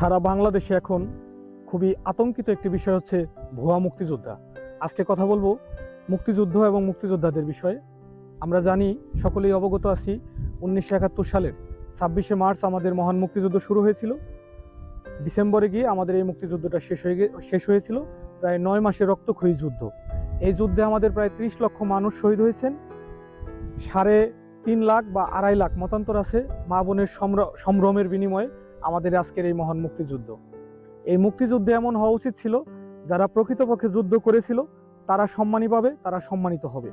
সারা বাংলাদেশে এখন খুবই আতঙ্কিত একটি বিষয় হচ্ছে ভুয়া মুক্তিযোদ্ধা। আজকে কথা বলব মুক্তিযুদ্ধ এবং মুক্তিযোদ্ধাদের বিষয়ে। আমরা জানি, সকলেই অবগত আছি, উনিশশো একাত্তর সালের ছাব্বিশে মার্চ আমাদের মহান মুক্তিযুদ্ধ শুরু হয়েছিল। ডিসেম্বরে গিয়ে আমাদের এই মুক্তিযুদ্ধটা শেষ হয়ে শেষ হয়েছিল। প্রায় নয় মাসের রক্তক্ষয়ী যুদ্ধ। এই যুদ্ধে আমাদের প্রায় ত্রিশ লক্ষ মানুষ শহীদ হয়েছেন। সাড়ে তিন লাখ বা আড়াই লাখ মতান্তর আছে মা বোনের সম্ভ্রমের বিনিময়ে। আমাদের আজকের এই মহান মুক্তিযুদ্ধ। এই মুক্তিযুদ্ধে এমন হওয়া উচিত ছিল, যারা প্রকৃতপক্ষে যুদ্ধ করেছিল, তারা সম্মানী পাবে, তারা সম্মানিত হবে।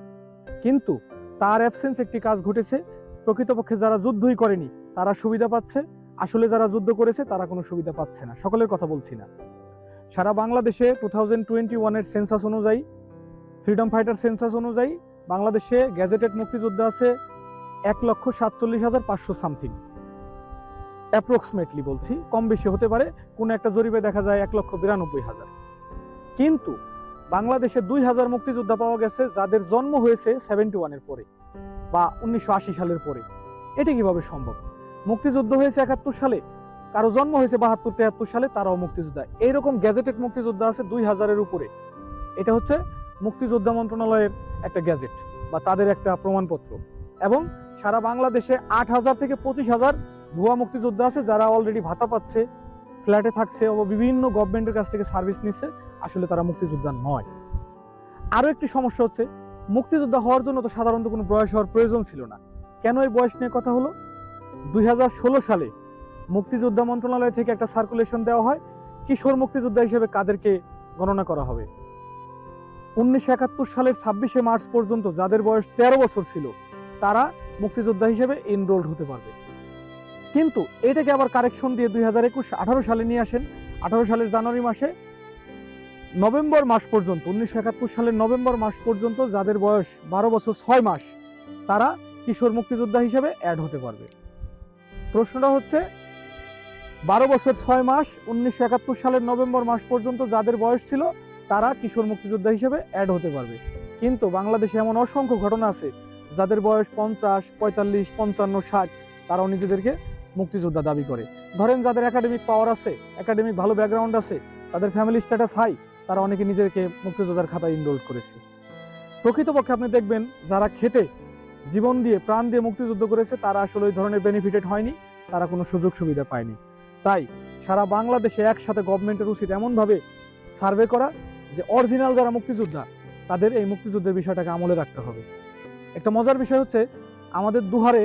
কিন্তু তার অ্যাবসেন্স একটি কাজ ঘটেছে, প্রকৃতপক্ষে যারা যুদ্ধই করেনি, তারা সুবিধা পাচ্ছে, আসলে যারা যুদ্ধ করেছে, তারা কোনো সুবিধা পাচ্ছে না। সকলের কথা বলছি না। সারা বাংলাদেশে টু থাউজেন্ড টোয়েন্টি ওয়ানের সেন্সাস অনুযায়ী ফ্রিডম ফাইটার সেন্সাস অনুযায়ী, বাংলাদেশে গ্যাজেটেড মুক্তিযোদ্ধা আছে এক লক্ষ সাতচল্লিশ হাজার পাঁচশো সামথিং অ্যাপ্রক্সিমেটলি বলছি, কম বেশি হতে পারে, কোনো একটা জরিপে দেখা যায় এক লক্ষ বিরানব্বই হাজার। কিন্তু বাংলাদেশে দুই হাজার মুক্তিযোদ্ধা পাওয়া গেছে যাদের জন্ম হয়েছে সেভেন্টি ওয়ানের পরে বা উনিশশো আশি সালের পরে। এটি কীভাবে সম্ভব? মুক্তিযুদ্ধ হয়েছে একাত্তর সালে, কারও জন্ম হয়েছে বাহাত্তর, তেহাত্তর সালে, তারাও মুক্তিযোদ্ধা। এইরকম গ্যাজেটেড মুক্তিযোদ্ধা আছে দুই হাজারের উপরে। এটা হচ্ছে মুক্তিযোদ্ধা মন্ত্রণালয়ের একটা গ্যাজেট বা তাদের একটা প্রমাণপত্র। এবং সারা বাংলাদেশে আট হাজার থেকে পঁচিশ হাজার ভুয়া মুক্তিযোদ্ধা আছে, যারা অলরেডি ভাতা পাচ্ছে ফ্ল্যাটে থাকছে, ও বিভিন্ন গভর্নমেন্টের কাছ থেকে সার্ভিস নিচ্ছে আসলে তারা মুক্তিযোদ্ধা নয়। আরও একটি সমস্যা হচ্ছে, মুক্তিযোদ্ধা হওয়ার জন্য তো সাধারণত কোনো বয়স হওয়ার প্রয়োজন ছিল না। কেন এই বয়স নিয়ে কথা হলো? দুই সালে মুক্তিযোদ্ধা মন্ত্রণালয় থেকে একটা সার্কুলেশন দেওয়া হয়, কিশোর মুক্তিযোদ্ধা হিসেবে কাদেরকে গণনা করা হবে। উনিশশো একাত্তর সালের ছাব্বিশে মার্চ পর্যন্ত যাদের বয়স তেরো বছর ছিল, তারা মুক্তিযোদ্ধা হিসেবে এনরোল্ড হতে পারবে। কিন্তু এটাকে আবার কারেকশন দিয়ে দুই হাজার একুশ আঠারো সালে নিয়ে আসেন। আঠারো সালের জানুয়ারি মাসে নভেম্বর মাস পর্যন্ত, উনিশশো একাত্তর সালের নভেম্বর মাস পর্যন্ত যাদের বয়স বারো বছর ছয় মাস, তারা কিশোর মুক্তিযোদ্ধা হিসেবে অ্যাড হতে পারবে। প্রশ্নটা হচ্ছে, বারো বছর ছয় মাস, উনিশশো একাত্তর সালের নভেম্বর মাস পর্যন্ত যাদের বয়স ছিল, তারা কিশোর মুক্তিযোদ্ধা হিসেবে অ্যাড হতে পারবে। কিন্তু বাংলাদেশে এমন অসংখ্য ঘটনা আছে, যাদের বয়স পঞ্চাশ, পঁয়তাল্লিশ, পঞ্চান্ন, ষাট, তারাও নিজেদেরকে মুক্তিযোদ্ধা দাবি করে। ধরেন যাদের একাডেমিক পাওয়ার আছে একাডেমিক ভালো ব্যাকগ্রাউন্ড আছে, তাদের ফ্যামিলি স্ট্যাটাস হাই তারা অনেকে নিজেকে মুক্তিযোদ্ধার খাতায় ইনরোল করেছে। প্রকৃতপক্ষে আপনি দেখবেন যারা খেটে জীবন দিয়ে, প্রাণ দিয়ে মুক্তিযুদ্ধ করেছে, তারা আসলে ওই ধরনের বেনিফিটেড হয়নি, তারা কোনো সুযোগ সুবিধা পায়নি। তাই সারা বাংলাদেশে একসাথে গভর্নমেন্টের উচিত এমনভাবে সার্ভে করা যে অরিজিনাল যারা মুক্তিযোদ্ধা, তাদের এই মুক্তিযুদ্ধের বিষয়টাকে আমলে রাখতে হবে। একটা মজার বিষয় হচ্ছে, আমাদের দুহারে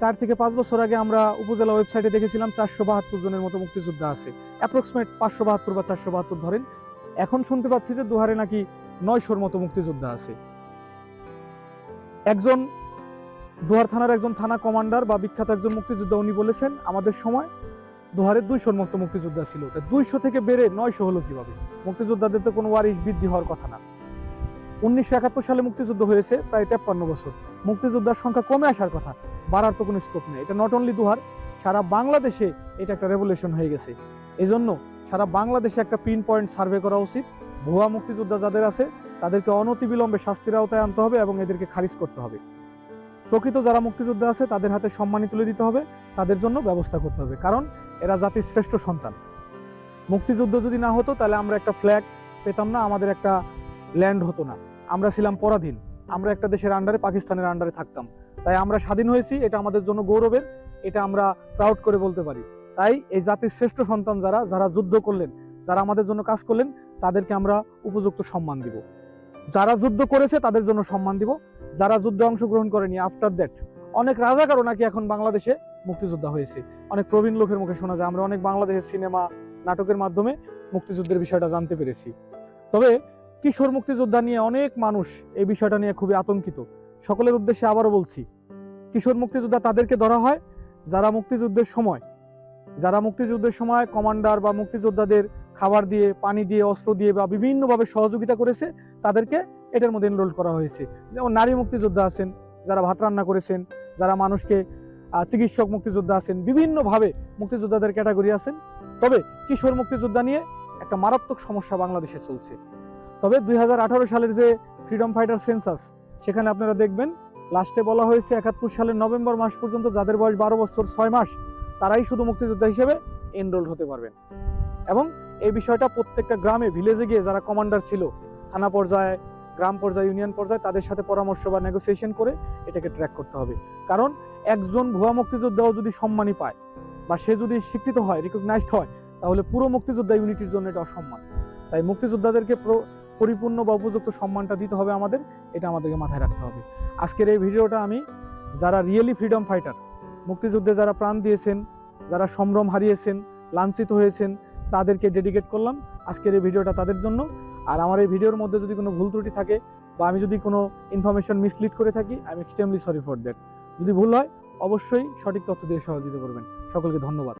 চার থেকে পাঁচ বছর আগে আমরা উপজেলা ওয়েবসাইটে দেখেছিলাম চারশো বাহাত্তর জনের মতো মুক্তিযোদ্ধা আছে। অ্যাপ্রক্সিমেট পাঁচশো বাহাত্তর বা চারশো বাহাত্তর ধরেন। এখন শুনতে পাচ্ছি যে দুহারে নাকি নয়শোর মতো মুক্তিযোদ্ধা আছে। একজন দুহার থানার একজন থানা কমান্ডার বা বিখ্যাত একজন মুক্তিযোদ্ধা উনি বলেছেন, আমাদের সময় দুহারে দুইশোর মতো মুক্তিযোদ্ধা ছিল। দুইশো থেকে বেড়ে নয়শো হলো কীভাবে? মুক্তিযোদ্ধাদের তো কোনো ওয়ারিশ বৃদ্ধি হওয়ার কথা না। উনিশশো একাত্তর সালে মুক্তিযুদ্ধ হয়েছে, প্রায় তেপ্পান্ন বছর। মুক্তিযোদ্ধার সংখ্যা কমে আসার কথা। বাড়ার তো কোনো স্কোপ নেই। এটা নট অনলি দুহার, সারা বাংলাদেশে এটা একটা রেভলিউশন হয়ে গেছে। এই জন্য সারা বাংলাদেশে একটা পিন পয়েন্ট সার্ভে করা উচিত। ভুয়া মুক্তিযোদ্ধা যাদের আছে, তাদেরকে অনতিবিলম্বে শাস্তির আওতায় আনতে হবে এবং এদেরকে খারিজ করতে হবে। প্রকৃত যারা মুক্তিযোদ্ধা আছে, তাদের হাতে সম্মানী তুলে দিতে হবে, তাদের জন্য ব্যবস্থা করতে হবে। কারণ এরা জাতির শ্রেষ্ঠ সন্তান। মুক্তিযুদ্ধ যদি না হতো, তাহলে আমরা একটা ফ্ল্যাগ পেতাম না, আমাদের একটা ল্যান্ড হতো না। আমরা ছিলাম পরাধীন। আমরা একটা দেশের আন্ডারে পাকিস্তানের আন্ডারে থাকতাম। তাই আমরা স্বাধীন হয়েছি, এটা আমাদের জন্য গৌরবের, এটা আমরা প্রাউড করে বলতে পারি। তাই এই জাতির শ্রেষ্ঠ সন্তান যারা যারা যুদ্ধ করলেন, যারা আমাদের জন্য কাজ করলেন, তাদেরকে আমরা উপযুক্ত সম্মান দিব। যারা যুদ্ধ করেছে, তাদের জন্য সম্মান দিব। যারা যুদ্ধে অংশগ্রহণ করেনি আফটার দ্যাট অনেক রাজাকারও নাকি এখন বাংলাদেশে মুক্তিযোদ্ধা হয়েছে। অনেক প্রবীণ লোকের মুখে শোনা যায়, আমরা অনেক বাংলাদেশের সিনেমা, নাটকের মাধ্যমে মুক্তিযুদ্ধের বিষয়টা জানতে পেরেছি। তবে কিশোর মুক্তিযোদ্ধা নিয়ে অনেক মানুষ এই বিষয়টা নিয়ে খুবই আতঙ্কিত। সকলের উদ্দেশ্যে আবারও বলছি, কিশোর মুক্তিযোদ্ধা তাদেরকে ধরা হয় যারা মুক্তিযুদ্ধের সময়, যারা মুক্তিযুদ্ধের সময় কমান্ডার বা মুক্তিযোদ্ধাদের খাবার দিয়ে, পানি দিয়ে, অস্ত্র দিয়ে বা বিভিন্নভাবে সহযোগিতা করেছে, তাদেরকে এটার মধ্যে এনরোল করা হয়েছে। যেমন নারী মুক্তিযোদ্ধা আছেন, যারা ভাত রান্না করেছেন, যারা মানুষকে চিকিৎসক মুক্তিযোদ্ধা আছেন, বিভিন্নভাবে মুক্তিযোদ্ধাদের ক্যাটাগরি আছেন। তবে কিশোর মুক্তিযোদ্ধা নিয়ে একটা মারাত্মক সমস্যা বাংলাদেশে চলছে। তবে দুই হাজার আঠারো সালের যে ফ্রিডম ফাইটার সেন্সাস সেখানে আপনারা দেখবেন লাস্টে বলা হয়েছে একাত্তর সালের নভেম্বর মাস পর্যন্ত যাদের বয়স বারো বছর ছয় মাস, তারাই শুধু মুক্তিযোদ্ধা হিসেবে এনরোল হতে পারবেন। এবং এই বিষয়টা প্রত্যেকটা গ্রামে ভিলেজে গিয়ে যারা কমান্ডার ছিল, থানা পর্যায়ে, গ্রাম পর্যায়ে ইউনিয়ন পর্যায়ে, তাদের সাথে পরামর্শ বা নেগোসিয়েশন করে এটাকে ট্র্যাক করতে হবে। কারণ একজন ভুয়া মুক্তিযোদ্ধাও যদি সম্মানী পায়, বা সে যদি স্বীকৃত হয় রিকগনাইজড হয়, তাহলে পুরো মুক্তিযোদ্ধা ইউনিটির জন্য এটা অসম্মান। তাই মুক্তিযোদ্ধাদেরকে পরিপূর্ণ বা উপযুক্ত সম্মানটা দিতে হবে আমাদের, এটা আমাদেরকে মাথায় রাখতে হবে। আজকের এই ভিডিওটা আমি যারা রিয়েলি ফ্রিডম ফাইটার, মুক্তিযুদ্ধে যারা প্রাণ দিয়েছেন, যারা সম্ভ্রম হারিয়েছেন, লাঞ্ছিত হয়েছেন, তাদেরকে ডেডিকেট করলাম আজকের এই ভিডিওটা তাদের জন্য। আর আমার এই ভিডিওর মধ্যে যদি কোনো ভুল ত্রুটি থাকে বা আমি যদি কোনো ইনফরমেশন মিসলিড করে থাকি I am extremely sorry for that যদি ভুল হয়, অবশ্যই সঠিক তথ্য দিয়ে সহযোগিতা করবেন। সকলকে ধন্যবাদ।